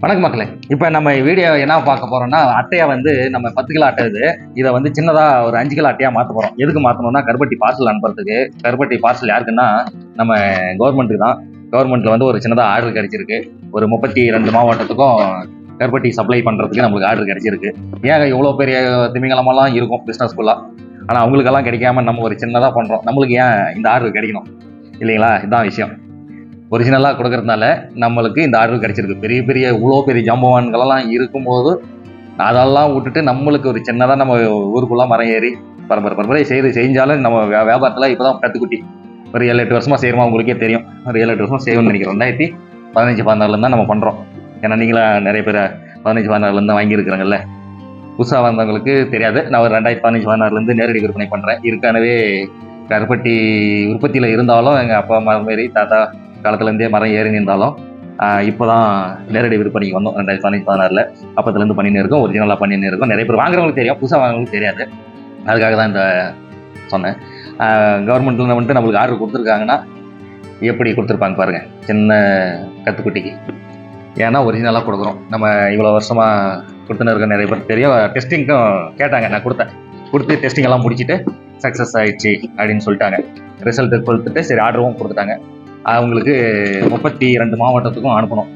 வணக்கம் மக்களே. இப்போ நம்ம வீடியோ என்ன பார்க்க போறோம்னா அட்டையை வந்து நம்ம பத்து கிலோ அட்டை இது. இதை வந்து சின்னதாக ஒரு அஞ்சு கிலோ அட்டையாக மாற்ற போகிறோம் எதுக்கு மாற்றணும்னா கருப்பட்டி பார்சல் அனுப்புறதுக்கு. கருப்பட்டி பார்சல் யாருக்குன்னா நம்ம கவர்மெண்ட்டுக்கு தான். கவர்மெண்ட்ல வந்து ஒரு சின்னதாக ஆர்டர் கிடைச்சிருக்கு. ஒரு முப்பத்தி ரெண்டு மாவட்டத்துக்கும் கருப்பட்டி சப்ளை பண்ணுறதுக்கு நம்மளுக்கு ஆர்டர் கிடைச்சிருக்கு. ஏன் இவ்வளோ பெரிய திமிங்கலமெல்லாம் இருக்கும் பிஸ்னஸ் ஃபுல்லாக ஆனால் அவங்களுக்கெல்லாம் கிடைக்காம நம்ம ஒரு சின்னதாக பண்ணுறோம் நம்மளுக்கு ஏன் இந்த ஆர்டர் கிடைக்கணும்? இல்லைங்களா? இதுதான் விஷயம். ஒரிஜினலாக கொடுக்கறதுனால நம்மளுக்கு இந்த ஆர்டர் கிடைச்சிருக்கு பெரிய பெரிய இவ்வளோ பெரிய ஜாம்பவான்களெல்லாம் இருக்கும்போது அதெல்லாம் விட்டுட்டு நம்மளுக்கு ஒரு சின்னதாக நம்ம ஊருக்குள்ளே மரம் ஏறி பரம்பரை பரம்பரை செய்து செஞ்சாலும் நம்ம வியாபாரத்தில் இப்போ தான் கற்றுக்குட்டி ஒரு ஏழு எட்டு வருஷமாக செய்கிறோமா உங்களுக்கே தெரியும் ஒரு ஏழு எட்டு வருஷம் செய்யணும்னு நினைக்கிறோம் ரெண்டாயிரத்தி பதினஞ்சு பதினாறுலேருந்து தான் நம்ம பண்ணுறோம் ஏன்னா நீங்களாம் நிறைய பேர் பதினஞ்சு பதினாறுலேருந்து தான் வாங்கியிருக்கிறாங்கல்ல புதுசாக வந்தவங்களுக்கு தெரியாது நான் ஒரு ரெண்டாயிரத்தி பதினஞ்சு பதினாறுலேருந்து நேரடி விற்பனை பண்ணுறேன் ஏற்கனவே கருப்பட்டி உற்பத்தியில் இருந்தாலும் எங்கள் அப்பா அம்மா மாரி தாத்தா காலத்துலேருந்தே மரம் ஏறி நின்றாலும் இப்போ தான் நேரடி விற்பனைக்கு வந்தோம் ரெண்டாயிரத்தி பதினஞ்சு பதினாறில். அப்பத்துலேருந்து பண்ணின்னு இருக்கோம் ஒரிஜினலாக பண்ணின்னு இருக்கோம். நிறைய பேர் வாங்குறவங்களுக்கு தெரியும் புதுசாக வாங்குறவங்களுக்கு தெரியாது. அதுக்காக தான் இந்த சொன்னேன். கவர்மெண்ட்டில் வந்துட்டு நம்மளுக்கு ஆர்டர் கொடுத்துருக்காங்கன்னா எப்படி கொடுத்துருப்பாங்க பாருங்கள் சின்ன கத்துக்குட்டிக்கு. ஏன்னா ஒரிஜினலாக கொடுக்குறோம். நம்ம இவ்வளோ வருஷமாக கொடுத்துன்னு இருக்க நிறைய பேர் தெரியும். டெஸ்டிங்க்கும் கேட்டாங்க நான் கொடுத்தேன். கொடுத்து டெஸ்டிங் எல்லாம் முடிச்சுட்டு சக்ஸஸ் ஆயிடுச்சு அப்படின்னு சொல்லிட்டாங்க. ரிசல்ட்டு கொடுத்துட்டு சரி ஆர்டரும் கொடுத்துட்டாங்க. அவங்களுக்கு முப்பத்தி ரெண்டு மாவட்டத்துக்கும் அனுப்பணும்.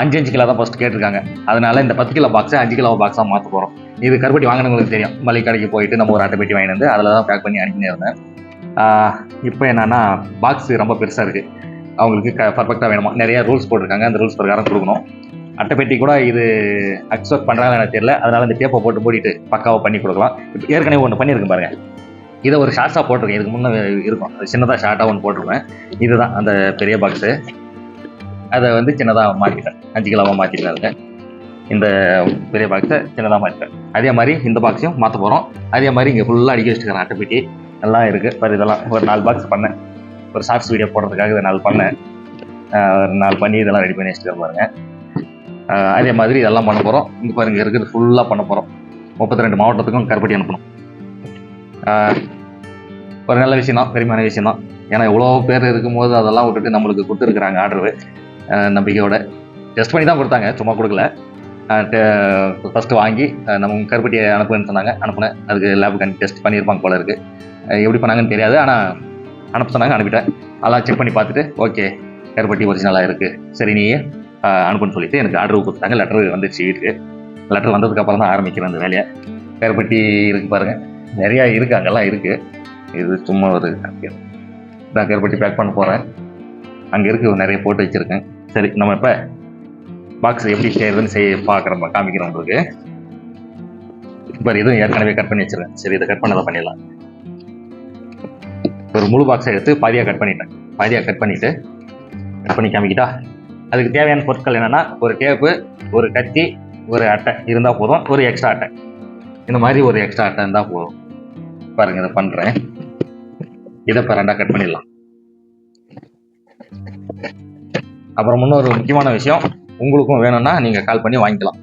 அஞ்சு அஞ்சு கிலோ தான் ஃபஸ்ட் கேட்டிருக்காங்க. அதனால இந்த பத்து கிலோ பாக்ஸை அஞ்சு கிலோ பாக்ஸாக மாற்ற போகிறோம் இது கருப்பட்டி வாங்கினவங்களுக்கு தெரியும். மளிகை கடைக்கு போயிட்டு நம்ம ஒரு அட்டை பெட்டி வாங்கிட்டு வந்து அதில் தான் பேக் பண்ணி அனுப்பினே இருந்தேன். இப்போ என்னன்னா பாக்ஸ் ரொம்ப பெருசாக இருக்குது அவங்களுக்கு க பர்ஃபெக்டாக வேணுமா? நிறைய ரூல்ஸ் போட்டிருக்காங்க. அந்த ரூல்ஸ் பிரகாரம் கொடுக்கணும். அட்டைப்பெட்டி கூட இது அக்செப்ட் பண்ணுறாங்கன்னு எனக்கு தெரியல. அதனால இந்த டேப்பை போட்டு மூடிட்டு பக்காவாக பண்ணி கொடுக்கலாம். இப்போ ஏற்கனவே ஒன்று பண்ணியிருக்கேன் பாருங்கள் இதை ஒரு ஷார்ட்ஸாக போட்டிருக்கேன். இதுக்கு முன்னே இருக்கும். அது சின்னதாக ஷார்ட்டாக ஒன்று போட்டிருப்பேன். இதுதான் அந்த பெரிய பாக்ஸு அதை வந்து சின்னதாக மாற்றிட்டேன் அஞ்சு கிலோவாக மாற்றிட்டேன் இந்த பெரிய பாக்ஸை சின்னதாக மாற்றிட்டேன் அதே மாதிரி இந்த பாக்ஸையும் மாற்ற போகிறோம் அதே மாதிரி இங்கே ஃபுல்லாக அடிக்க வச்சுருக்கிறேன் அட்டை நல்லா எல்லாம் இருக்குது பாரு இதெல்லாம் ஒரு நாலு பாக்ஸ் பண்ணேன். ஒரு ஷார்ட்ஸ் வீடியோ போடுறதுக்காக இதை நாலு பண்ணேன். ஒரு நாலு பண்ணி இதெல்லாம் ரெடி பண்ணி வச்சுட்டு பாருங்கள் அதே மாதிரி இதெல்லாம் பண்ண போகிறோம் இங்கே பாருங்கள் இருக்கிறது ஃபுல்லாக பண்ண போகிறோம் முப்பத்தி ரெண்டு மாவட்டத்துக்கும் கருப்பட்டி அனுப்பணும். ஒரு நல்ல விஷயம் தான் பெருமையான விஷயம் தான் ஏன்னா இவ்வளோ பேர் இருக்கும்போது அதெல்லாம் விட்டுட்டு நம்மளுக்கு கொடுத்துருக்குறாங்க ஆர்டரு நம்பிக்கையோட. டெஸ்ட் பண்ணி தான் கொடுத்தாங்க சும்மா கொடுக்கல. ஃபஸ்ட்டு வாங்கி நம்ம கருப்பட்டியை அனுப்புன்னு சொன்னாங்க அனுப்புனேன். அதுக்கு லேபுக்கு டெஸ்ட் பண்ணியிருப்பாங்க போல இருக்குது எப்படி பண்ணாங்கன்னு தெரியாது ஆனால் அனுப்ப சொன்னாங்க அனுப்பிட்டேன். அதெல்லாம் செக் பண்ணி பார்த்துட்டு ஓகே கருப்பட்டி ஒரிஜினலாக இருக்குது சரி நீ அனுப்புன்னு சொல்லிட்டு எனக்கு ஆர்டர் கொடுத்தாங்க லெட்டர் வந்துச்சு வீட்டுக்கு. லெட்டர் வந்ததுக்கப்புறம் தான் ஆரம்பிக்கிறேன் அந்த வேலையை. கருப்பட்டி இருக்கு பாருங்கள் நிறையா இருக்குது அங்கெல்லாம் இருக்குது இது சும்மா ஒரு நான் கருப்பட்டி பேக் பண்ண போகிறேன் அங்கே இருக்கு நிறைய போட்டு வச்சுருக்கேன். சரி நம்ம இப்போ பாக்ஸ் எப்படி செய்யறதுன்னு செய்ய பார்க்குறோம் காமிக்கிறோம் உங்களுக்கு. இப்போ இதுவும் ஏற்கனவே கட் பண்ணி வச்சுருக்கேன். சரி இதை கட் பண்ணதை பண்ணிடலாம். ஒரு முழு பாக்ஸை எடுத்து பாதியாக கட் பண்ணிட்டேன். பாதியாக கட் பண்ணிவிட்டு கட் பண்ணி காமிக்கிட்டா? அதுக்கு தேவையான பொருட்கள் என்னென்னா ஒரு டேப்பு ஒரு கத்தி ஒரு அட்டை இருந்தால் போதும். ஒரு எக்ஸ்ட்ரா அட்டை. இந்த மாதிரி ஒரு எக்ஸ்ட்ரா அட்டை இருந்தால் போதும். பாருங்க இதை பண்ணுறேன் இதை இப்போ ரெண்டாக கட் பண்ணிடலாம். அப்புறம் இன்னொரு முக்கியமான விஷயம் உங்களுக்கும் வேணும்னா நீங்கள் கால் பண்ணி வாங்கிக்கலாம்.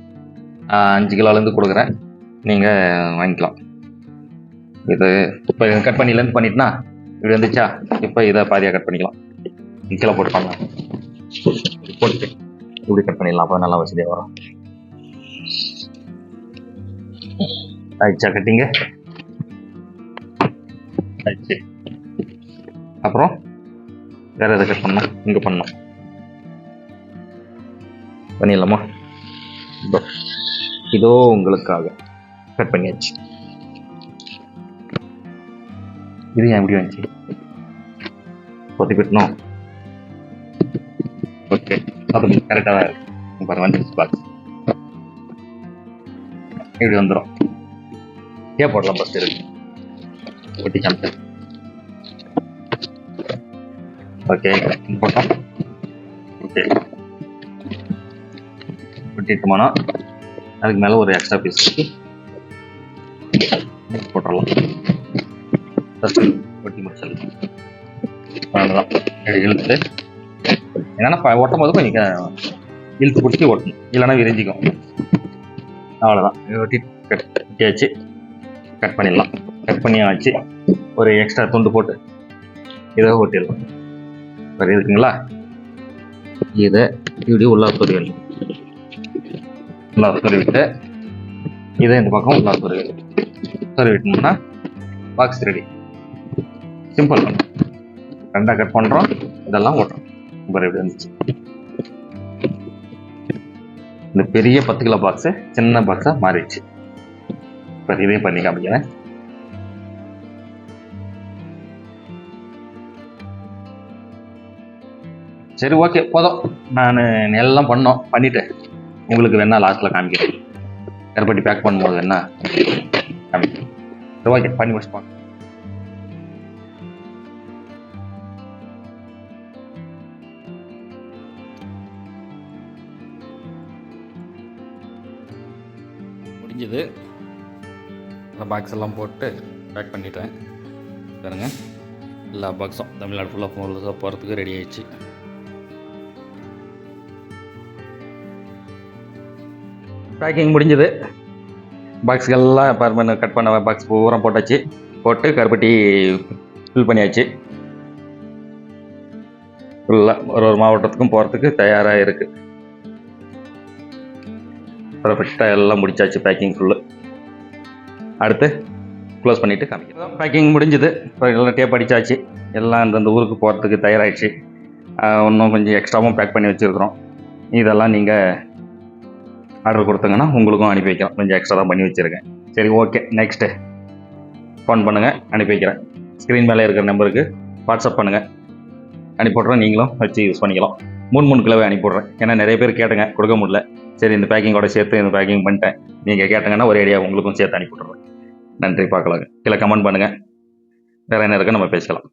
அஞ்சு கிலோலேருந்து கொடுக்குறேன். நீங்கள் வாங்கிக்கலாம். இது இப்போ கட் பண்ணிலேருந்து பண்ணிட்டுனா இப்படி வந்துச்சா? இப்போ இதை பாதியாக கட் பண்ணிக்கலாம். கீழே போட்டு பண்ணலாம் போட்டு இப்படி கட் பண்ணிடலாம் அப்போ நல்லா வசதியாக வரும். ஆயிடுச்சா கட்டிங்க ஆயிடுச்சு. அப்புறம் வேற எதை கட் பண்ணணும் இங்கே பண்ணணும் பண்ணிடலாமா? இதோ இதோ உங்களுக்காக கட் பண்ணியாச்சு. இது ஏன் எப்படி வந்துச்சு? பொத்தி ஓகே அது கரெக்டாக தான் இருக்கு. பாருங்க வந்துருச்சு பாக்ஸ் இப்படி வந்துடும் ஏன் போடலாம் ஃபஸ்ட் இருக்கு ஒட்டி காமிச்சேன் ஓகே போட்டோம். ஓகே ஒட்டிட்டோம்னா அதுக்கு மேலே ஒரு எக்ஸ்ட்ரா பீஸ் போட்டுடலாம். ஒட்டி முடிச்சிடலாம். அவ்வளோதான் இழுத்து என்னன்னா ஒட்டும் போது கொஞ்சம் இழுத்து பிடிச்சி ஒட்டணும். இல்லைன்னா விரிஞ்சிக்கும். அவ்வளோதான் ஒட்டி கட் ஒட்டியாச்சு. கட் பண்ணிடலாம். கட் பண்ணி வச்சு ஒரு எக்ஸ்ட்ரா துண்டு போட்டு. இதை ஓட்டிடலாம் சரி இருக்குங்களா? இதை இப்படி உள்ளா சொருகணும் உள்ளா சொருவிட்டு இதை இந்த பக்கம் உள்ளா சொருவி சொருவிட்டோம்னா பாக்ஸ் ரெடி சிம்பிள் ரெண்டாக கட் பண்ணுறோம் இதெல்லாம் ஓட்டுறோம். இப்போ இப்படி வந்துச்சு. இந்த பெரிய பத்து கிலோ பாக்ஸு சின்ன பாக்ஸாக மாறிடுச்சு. இப்போ இதையும் பண்ணி காமிக்கிறேன் சரி ஓகே போதும். நான் எல்லாம் பண்ணோம். பண்ணிட்டு உங்களுக்கு வேணா லாஸ்ட்டில் காமிக்கிறேன். கருப்பட்டி பேக் பண்ணும்போது என்ன காமிக்கிறேன். சரி ஓகே பண்ணி முடிச்சுப்பாங்க முடிஞ்சது. அந்த பாக்ஸ் எல்லாம் போட்டு பேக் பண்ணிட்டேன். பாருங்கள் எல்லா பாக்ஸும் தமிழ்நாடு ஃபுல்லாக போகிறதுக்கு ரெடி ஆயிடுச்சு. பேக்கிங் முடிஞ்சது. பாக்ஸ்கள்லாம் பர்மன கட் பண்ண பாக்ஸ் பூரா போட்டாச்சு. போட்டு கருப்பட்டி ஃபில் பண்ணியாச்சு. ஃபுல்லாக ஒரு ஒரு மாவட்டத்துக்கும் போகிறதுக்கு தயாராக இருக்குது பர்ஃபெக்டாக எல்லாம் முடிச்சாச்சு பேக்கிங் ஃபுல்லு அடுத்து க்ளோஸ் பண்ணிவிட்டு காமிக்கிறோம் பேக்கிங் முடிஞ்சுது. இப்போ எல்லாம் டேப் அடித்தாச்சு எல்லாம் அந்தந்த ஊருக்கு போகிறதுக்கு தயாராகிடுச்சு இன்னும் கொஞ்சம் எக்ஸ்ட்ராவும் பேக் பண்ணி வச்சுருக்குறோம். இதெல்லாம் நீங்கள் ஆர்டர் கொடுத்தங்கன்னா உங்களுக்கும் அனுப்பி வைக்கிறோம் கொஞ்சம் எக்ஸ்ட்ரா தான் பண்ணி வச்சுருக்கேன். சரி ஓகே நெக்ஸ்ட்டு ஃபோன் பண்ணுங்கள் அனுப்பி வைக்கிறேன். ஸ்க்ரீன் மேலே இருக்கிற நம்பருக்கு வாட்ஸ்அப் பண்ணுங்கள் அனுப்பிவிட்றேன் நீங்களும் வச்சு யூஸ் பண்ணிக்கலாம். மூணு மூணு கிலோவே அனுப்பிவிட்றேன். ஏன்னா நிறைய பேர் கேட்டுங்க கொடுக்க முடியல. சரி இந்த பேக்கிங்கோட சேர்த்து இந்த பேக்கிங் பண்ணிட்டேன். நீங்கள் கேட்டங்கன்னா ஒரே ஐடியா உங்களுக்கும் சேர்த்து அனுப்பிவிட்றேன் நன்றி பார்க்கலாங்க. கீழே கமெண்ட் பண்ணுங்கள் வேறு என்ன இருக்குன்னு நம்ம பேசலாம்.